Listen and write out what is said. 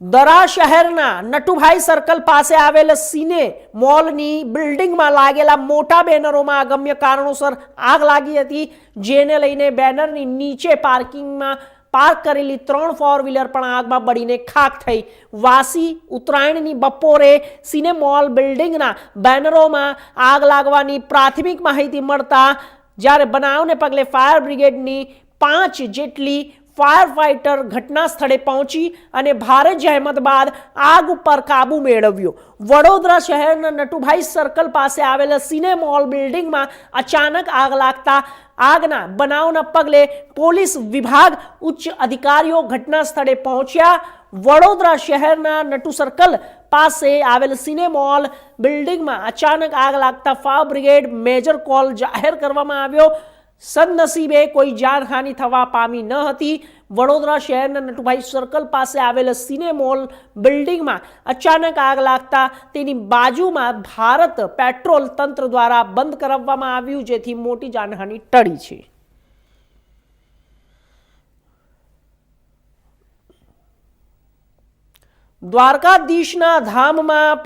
દરા શહેરના નટુભાઈ સર્કલ પાસે આવેલ સિને મોલની બિલ્ડિંગમાં લાગેલા મોટા બેનરોમાં અગમ્ય કારણોસર આગ લાગી હતી, જેને લઈને બેનરની નીચે પાર્કિંગમાં પાર્ક કરેલી ત્રણ ફોર વ્હીલર પણ આગમાં બળીને ખાક થઈ. વાસી ઉત્તરાયણની બપોરે સિને મોલ બિલ્ડિંગના બેનરોમાં આગ લાગવાની પ્રાથમિક માહિતી મળતા જ્યારે બનાવને પગલે ફાયર બ્રિગેડની પાંચ જેટલી ફાયર ફાઇટર ઘટના સ્થળે પહોંચી અને ભારે જહેમત બાદ આગ ઉપર કાબુ મેળવ્યો. વડોદરા શહેરના નટુભાઈ સર્કલ પાસે આવેલા સિને મોલ બિલ્ડિંગમાં અચાનક આગ લાગતા આગના બનાવના પગલે પોલીસ વિભાગ ઉચ્ચ અધિકારીઓ ઘટના સ્થળે પહોંચ્યા. વડોદરા શહેરના નટુ સર્કલ પાસે આવેલ સિને મોલ બિલ્ડિંગમાં અચાનક આગ લાગતા ફાયર બ્રિગેડ મેજર કોલ જાહેર કરવામાં આવ્યો. સદનસીબે કોઈ જાનહાનિ થવા પામી ન હતી. વડોદરા શહેરના નટુભાઈ સર્કલ પાસે આવેલ સિનેમોલ બિલ્ડિંગમાં અચાનક આગ લાગતા તેની બાજુમાં ભારત પેટ્રોલ તંત્ર દ્વારા બંધ કરાવવામાં આવ્યું, જેથી મોટી જાનહાનિ ટળી છે. દ્વારકાધીશના ધામમાં